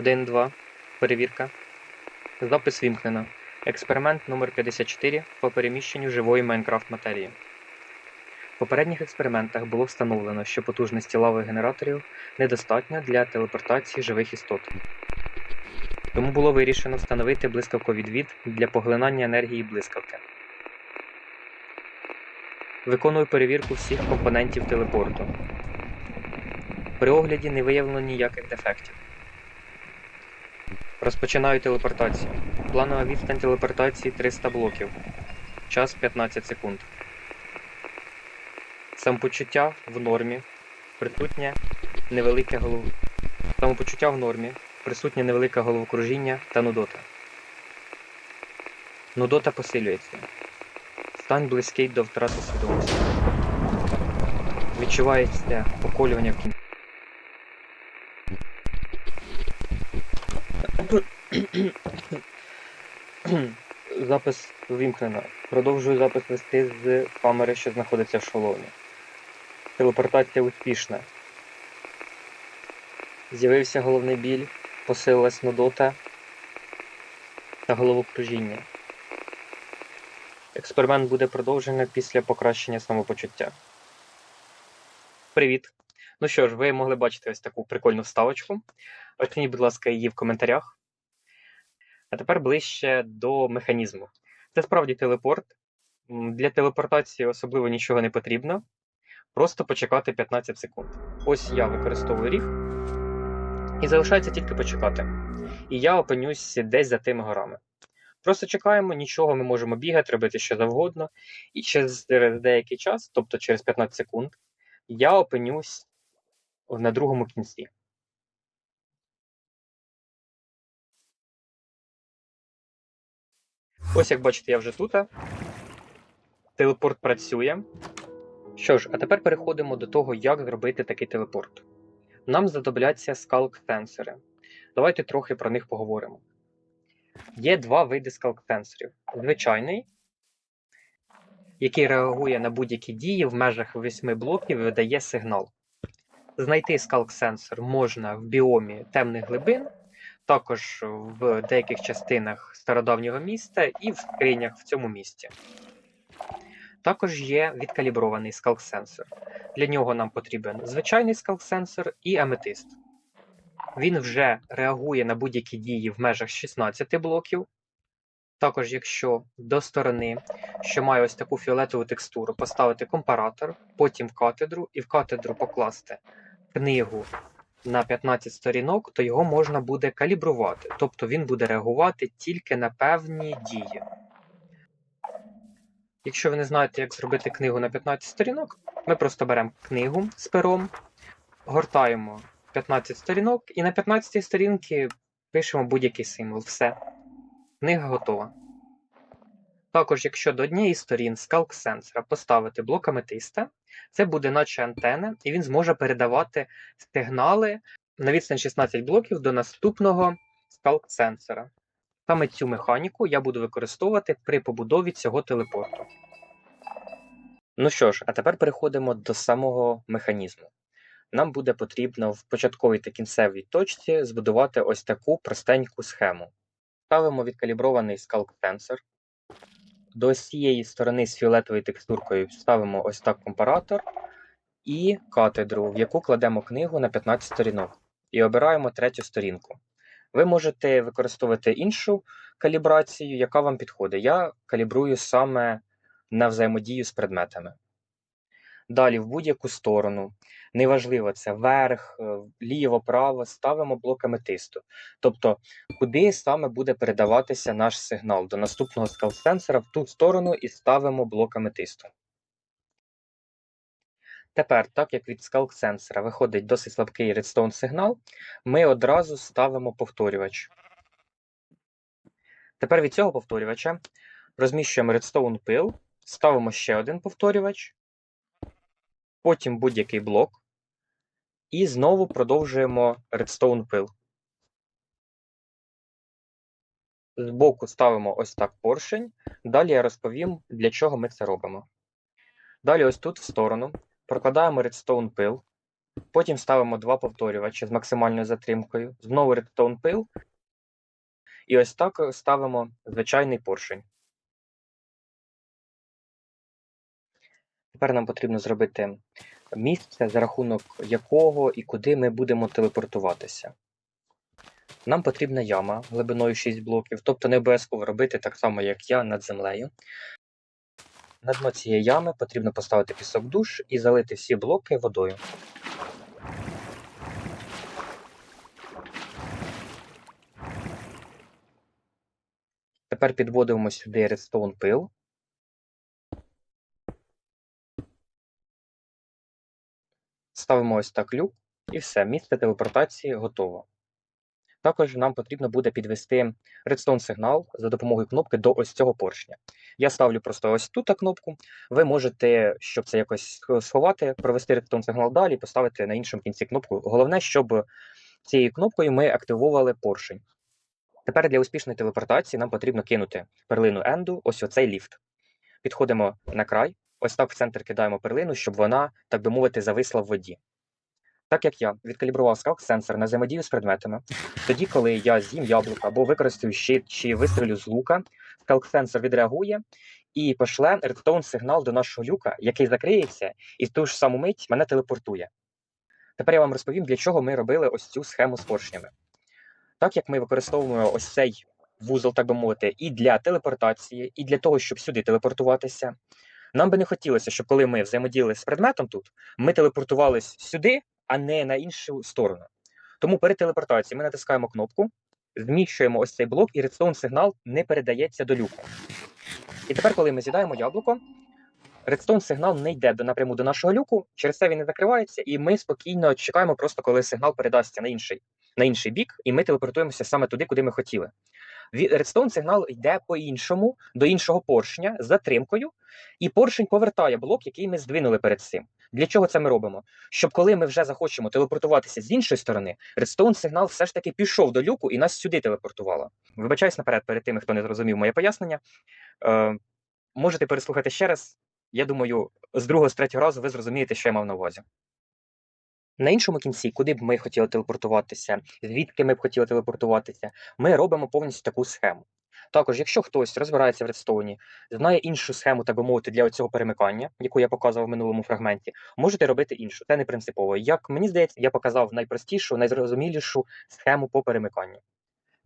1-2. Перевірка. Запис вімкнено. Експеримент номер 54 по переміщенню живої Майнкрафт матерії. В попередніх експериментах було встановлено, що потужності лавових генераторів недостатньо для телепортації живих істот. Тому було вирішено встановити блискавковий відвід для поглинання енергії блискавки. Виконую перевірку всіх компонентів телепорту. При огляді не виявлено ніяких дефектів. Розпочинаю телепортацію. Планова відстань телепортації 300 блоків. Час 15 секунд. Самопочуття в нормі. Присутнє невелике голов... Самопочуття в нормі. Присутнє невелике головокружіння та нудота. Нудота посилюється. Стан близький до втрати свідомості. Відчувається поколювання в кінці. Запис вимкнено. Продовжую запис вести з камери, що знаходиться в шоломі. Телепортація успішна. З'явився головний біль, посилилась нудота та головокружіння. Експеримент буде продовжено після покращення самопочуття. Привіт! Ну що ж, ви могли бачити ось таку прикольну вставочку. Оцініть, будь ласка, її в коментарях. А тепер ближче до механізму. Це справді телепорт. Для телепортації особливо нічого не потрібно. Просто почекати 15 секунд. Ось я використовую ріг. І залишається тільки почекати. І я опинюсь десь за тими горами. Просто чекаємо, нічого ми можемо бігати, робити що завгодно. І через деякий час, тобто через 15 секунд, я опинюсь на другому кінці. Ось як бачите, я вже тут. Телепорт працює. Що ж, а тепер переходимо до того, як зробити такий телепорт. Нам знадобляться скалк-сенсори. Давайте трохи про них поговоримо. Є два види скалк-сенсорів. Звичайний, який реагує на будь-які дії в межах 8 блоків і видає сигнал. Знайти скалк-сенсор можна в біомі темних глибин, також в деяких частинах стародавнього міста і в скринях в цьому місті. Також є відкалібрований скалк-сенсор. Для нього нам потрібен звичайний скалк-сенсор і аметист. Він вже реагує на будь-які дії в межах 16 блоків. Також, якщо до сторони, що має ось таку фіолетову текстуру, поставити компаратор, потім катедру і в катедру покласти книгу на 15 сторінок, то його можна буде калібрувати, тобто він буде реагувати тільки на певні дії. Якщо ви не знаєте, як зробити книгу на 15 сторінок, ми просто беремо книгу з пером, гортаємо 15 сторінок і на 15 сторінки пишемо будь-який символ. Все. Книга готова. Також, якщо до однієї сторін скалк сенсора поставити блок аметиста, це буде наче антена, і він зможе передавати сигнали на відстань 16 блоків до наступного скалк сенсора. Саме цю механіку я буду використовувати при побудові цього телепорту. Ну що ж, а тепер переходимо до самого механізму. Нам буде потрібно в початковій та кінцевій точці збудувати ось таку простеньку схему. Ставимо відкалібрований скалк сенсор. До ось цієї сторони з фіолетовою текстуркою ставимо ось так компаратор і катедру, в яку кладемо книгу на 15 сторінок. І обираємо третю сторінку. Ви можете використовувати іншу калібрацію, яка вам підходить. Я калібрую саме на взаємодію з предметами. Далі, в будь-яку сторону, неважливо, це верх, е, ліво, право, ставимо блок аметисту. Тобто, куди саме буде передаватися наш сигнал до наступного скал-сенсора в ту сторону і ставимо блок аметисту. Тепер, так як від скалк-сенсора виходить досить слабкий редстоун сигнал, ми одразу ставимо повторювач. Тепер від цього повторювача розміщуємо редстоун пил, ставимо ще один повторювач, потім будь-який блок, і знову продовжуємо редстоун пил. Збоку ставимо ось так поршень. Далі я розповім, для чого ми це робимо. Далі, ось тут в сторону, прокладаємо редстоун пил, Потім ставимо два повторювачі з максимальною затримкою, знову редстоун пил. І ось так ставимо звичайний поршень. Тепер нам потрібно зробити місце, за рахунок якого і куди ми будемо телепортуватися. Нам потрібна яма глибиною 6 блоків, тобто не обов'язково робити так само, як я над землею. На дно цієї ями потрібно поставити пісок душ і залити всі блоки водою. Тепер підводимо сюди редстоун пил. Ставимо ось так люк і все, місце телепортації готово. Також нам потрібно буде підвести редстоун сигнал за допомогою кнопки до ось цього поршня. Я ставлю просто ось тут кнопку. Ви можете, щоб це якось сховати, провести редстоун сигнал далі і поставити на іншому кінці кнопку. Головне, щоб цією кнопкою ми активували поршень. Тепер для успішної телепортації нам потрібно кинути перлину енду, ось оцей ліфт. Підходимо на край, ось так в центр кидаємо перлину, щоб вона, так би мовити, зависла в воді. Так як я відкалібрував скалк-сенсор на взаємодію з предметами, тоді, коли я з'їм яблука або використаю щит чи вистрілю з лука, скалк-сенсор відреагує і пошле редстоун сигнал до нашого люка, який закриється, і в ту ж саму мить мене телепортує. Тепер я вам розповім, для чого ми робили ось цю схему з поршнями. Так як ми використовуємо ось цей вузол, так би мовити, і для телепортації, і для того, щоб сюди телепортуватися. Нам би не хотілося, щоб коли ми взаємодіяли з предметом тут, ми телепортувалися сюди, а не на іншу сторону. Тому перед телепортацією ми натискаємо кнопку, зміщуємо ось цей блок, і редстоун сигнал не передається до люку. І тепер, коли ми з'їдаємо яблуко, редстоун сигнал не йде напряму до нашого люку, через це він не закривається, і ми спокійно чекаємо, просто коли сигнал передасться на інший на інший бік, і ми телепортуємося саме туди, куди ми хотіли. Редстоун сигнал йде по-іншому, до іншого поршня з затримкою, і поршень повертає блок, який ми здвинули перед цим. Для чого це ми робимо? Щоб коли ми вже захочемо телепортуватися з іншої сторони, редстоун сигнал все ж таки пішов до люку і нас сюди телепортувало. Вибачаюсь наперед, перед тими, хто не зрозумів моє пояснення. Е, Можете переслухати ще раз. Я думаю, з другого, з третього разу ви зрозумієте, що я мав на увазі. На іншому кінці, куди б ми хотіли телепортуватися, звідки ми б хотіли телепортуватися, ми робимо повністю таку схему. Також, якщо хтось розбирається в редстоуні, знає іншу схему, так би мовити, для цього перемикання, яку я показував в минулому фрагменті, можете робити іншу. Це не принципово. Як мені здається, я показав найпростішу, найзрозумілішу схему по перемиканню.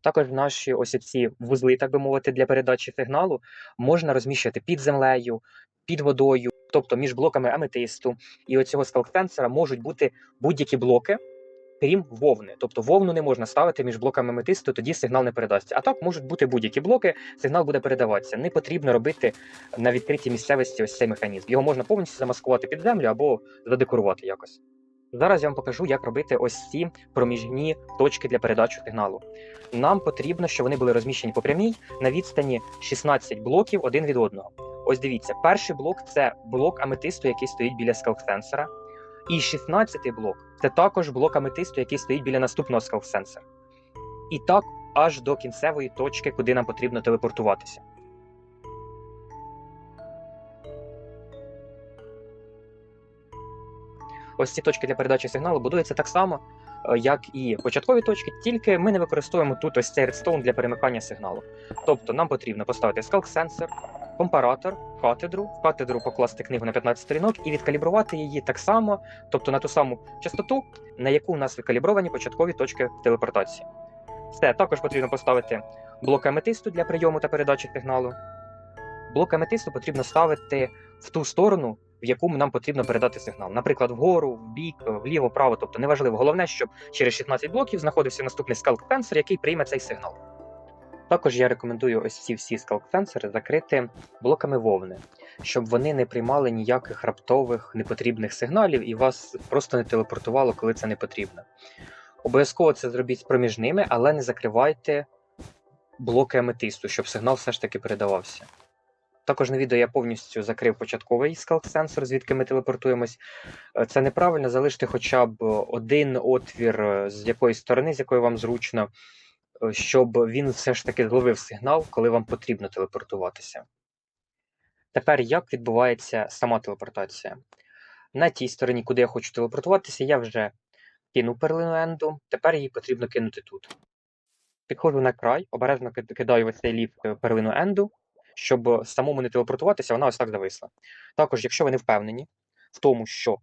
Також наші ось ці вузли, так би мовити, для передачі сигналу можна розміщувати під землею, під водою, тобто між блоками аметисту і оцього скалктенсера можуть бути будь-які блоки, крім вовни. Тобто вовну не можна ставити між блоками аметисту, тоді сигнал не передасться. А так можуть бути будь-які блоки, сигнал буде передаватися. Не потрібно робити на відкритій місцевості ось цей механізм. Його можна повністю замаскувати під землю або задекорувати якось. Зараз я вам покажу, як робити ось ці проміжні точки для передачі сигналу. Нам потрібно, щоб вони були розміщені по прямій на відстані 16 блоків один від одного. Ось дивіться, перший блок це блок аметисту, який стоїть біля скалк-сенсора. І 16-й блок це також блок аметисту, який стоїть біля наступного скалк-сенсора. І так аж до кінцевої точки, куди нам потрібно телепортуватися. Ось ці точки для передачі сигналу будуються так само, е, як і початкові точки, тільки ми не використовуємо тут ось цей редстоун для перемикання сигналу. Тобто нам потрібно поставити скалк-сенсор, компаратор, катедру, в катедру покласти книгу на 15 сторінок і відкалібрувати її так само, тобто на ту саму частоту, на яку у нас викалібровані початкові точки телепортації. Все, також потрібно поставити блок аметисту для прийому та передачі сигналу. Блок аметисту потрібно ставити в ту сторону, в яку нам потрібно передати сигнал. Наприклад, вгору, в бік, вліво, вправо, тобто неважливо. Головне, щоб через 16 блоків знаходився наступний скалк-сенсор, який прийме цей сигнал. Також я рекомендую ось ці всі скалк-сенсори закрити блоками вовни, щоб вони не приймали ніяких раптових непотрібних сигналів і вас просто не телепортувало, коли це не потрібно. Обов'язково це зробіть з проміжними, але не закривайте блоки аметисту, щоб сигнал все ж таки передавався. Також на відео я повністю закрив початковий скалк-сенсор, звідки ми телепортуємось. Це неправильно залишити хоча б один отвір з якоїсь сторони, з якої вам зручно. Е, щоб він все ж таки зловив сигнал, коли вам потрібно телепортуватися. Тепер як відбувається сама телепортація? На тій стороні, куди я хочу телепортуватися, я вже кинув перлину Енду, тепер її потрібно кинути тут. Підходжу на край, обережно кидаю ось цей ліфт е, перлину Енду, щоб самому не телепортуватися, вона ось так зависла. Також, якщо ви не впевнені в тому, що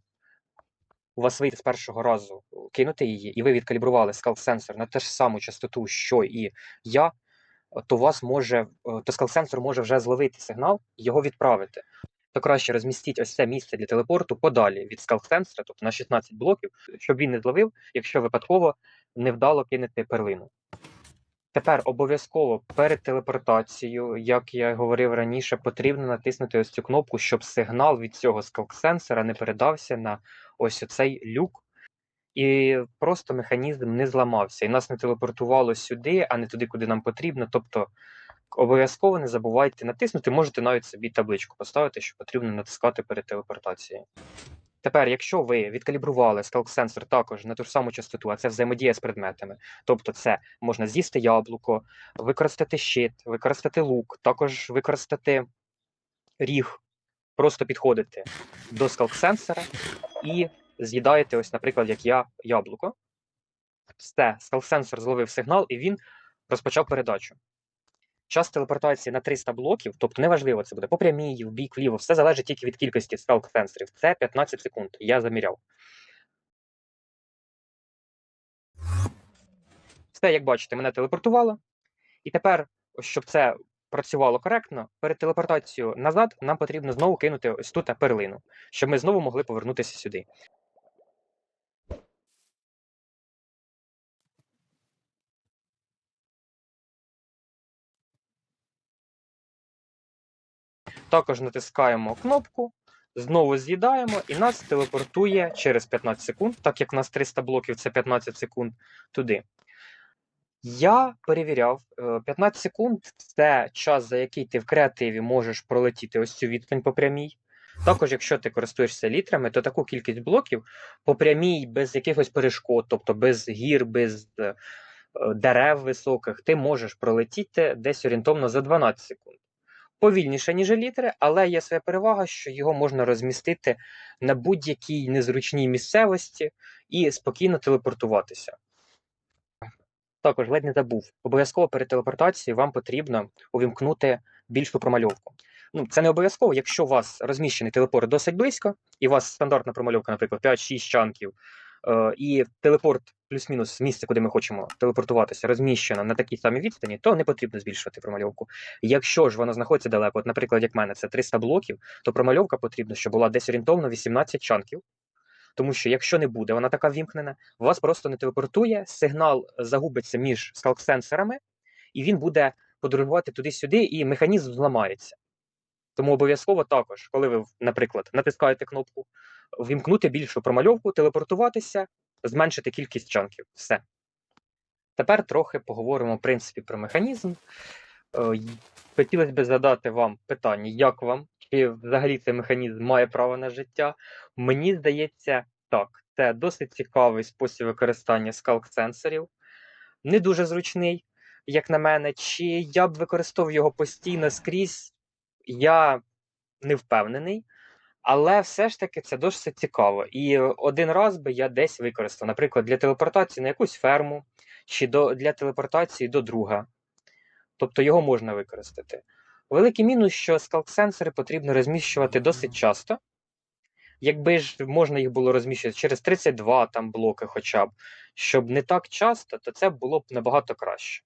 у вас вийде з першого разу кинути її, і ви відкалібрували скал-сенсор на те ж саму частоту, що і я, то вас може, е, то скал-сенсор може вже зловити сигнал і його відправити. То краще розмістіть ось це місце для телепорту подалі від скал-сенсора, тобто на 16 блоків, щоб він не зловив, якщо випадково невдало кинути перлину. Тепер обов'язково перед телепортацією, як я говорив раніше, потрібно натиснути ось цю кнопку, щоб сигнал від цього скалк-сенсора не передався на ось оцей люк, і просто механізм не зламався, і нас не телепортувало сюди, а не туди, куди нам потрібно. Тобто обов'язково не забувайте натиснути, можете навіть собі табличку поставити, що потрібно натискати перед телепортацією. Тепер, якщо ви відкалібрували скалк-сенсор також на ту ж саму частоту, а це взаємодія з предметами, тобто це можна з'їсти яблуко, використати щит, використати лук, також використати ріг, просто підходите до скалк-сенсора і з'їдаєте, ось, наприклад, як я, яблуко. Все, скалк-сенсор зловив сигнал і він розпочав передачу. Час телепортації на 300 блоків, тобто неважливо, це буде по прямій, в бік, вліво, все залежить тільки від кількості скалк-сенсорів. Це 15 секунд. Я заміряв. Все, як бачите, мене телепортувало. І тепер, щоб це працювало коректно, перед телепортацією назад нам потрібно знову кинути ось тут перлину, щоб ми знову могли повернутися сюди. Також натискаємо кнопку, знову з'їдаємо, і нас телепортує через 15 секунд, так як у нас 300 блоків це 15 секунд туди. Я перевіряв, е, 15 секунд це час, за який ти в креативі можеш пролетіти ось цю відстань по прямій. Також, якщо ти користуєшся літрами, то таку кількість блоків по прямій, без якихось перешкод, тобто без гір, без е, е, дерев високих, ти можеш пролетіти десь орієнтовно за 12 секунд. Повільніше, ніж літери, але є своя перевага, що його можна розмістити на будь-якій незручній місцевості і спокійно телепортуватися. Також ледь не забув. Обов'язково перед телепортацією вам потрібно увімкнути більшу промальовку. Ну, це не обов'язково, якщо у вас розміщений телепорт досить близько, і у вас стандартна промальовка, наприклад, 5-6 чанків, і телепорт плюс-мінус з місця, куди ми хочемо телепортуватися, розміщено на такій самій відстані, то не потрібно збільшувати промальовку. Якщо ж воно знаходиться далеко, от, наприклад, як в мене, це 300 блоків, то промальовка потрібна, щоб була десь орієнтовно 18 чанків. Тому що якщо не буде вона така вімкнена, вас просто не телепортує, сигнал загубиться між скалк-сенсорами, і він буде подорожувати туди-сюди, і механізм зламається. Тому обов'язково також, коли ви, наприклад, натискаєте кнопку вімкнути більшу промальовку, телепортуватися, зменшити кількість чанків. Все. Тепер трохи поговоримо в принципі про механізм. Е, Хотілося б задати вам питання, як вам, чи взагалі цей механізм має право на життя. Мені здається, так, це досить цікавий спосіб використання скалк-сенсорів, не дуже зручний, як на мене. Чи я б використовував його постійно скрізь, я не впевнений. Але все ж таки це досить цікаво. І один раз би я десь використав, наприклад, для телепортації на якусь ферму, чи до, для телепортації до друга. Тобто його можна використати. Великий мінус, що скалк-сенсори потрібно розміщувати досить часто. Якби ж можна їх було розміщувати через 32 там блоки, хоча б, щоб не так часто, то це було б набагато краще.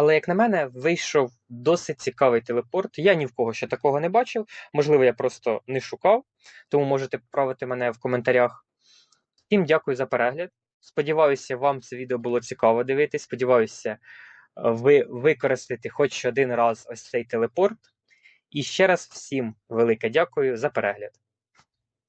Але, як на мене, вийшов досить цікавий телепорт. Я ні в кого ще такого не бачив. Можливо, я просто не шукав, тому можете поправити мене в коментарях. Всім дякую за перегляд. Сподіваюся, вам це відео було цікаво дивитись. Сподіваюся, ви використаєте хоч один раз ось цей телепорт. І ще раз всім велике дякую за перегляд.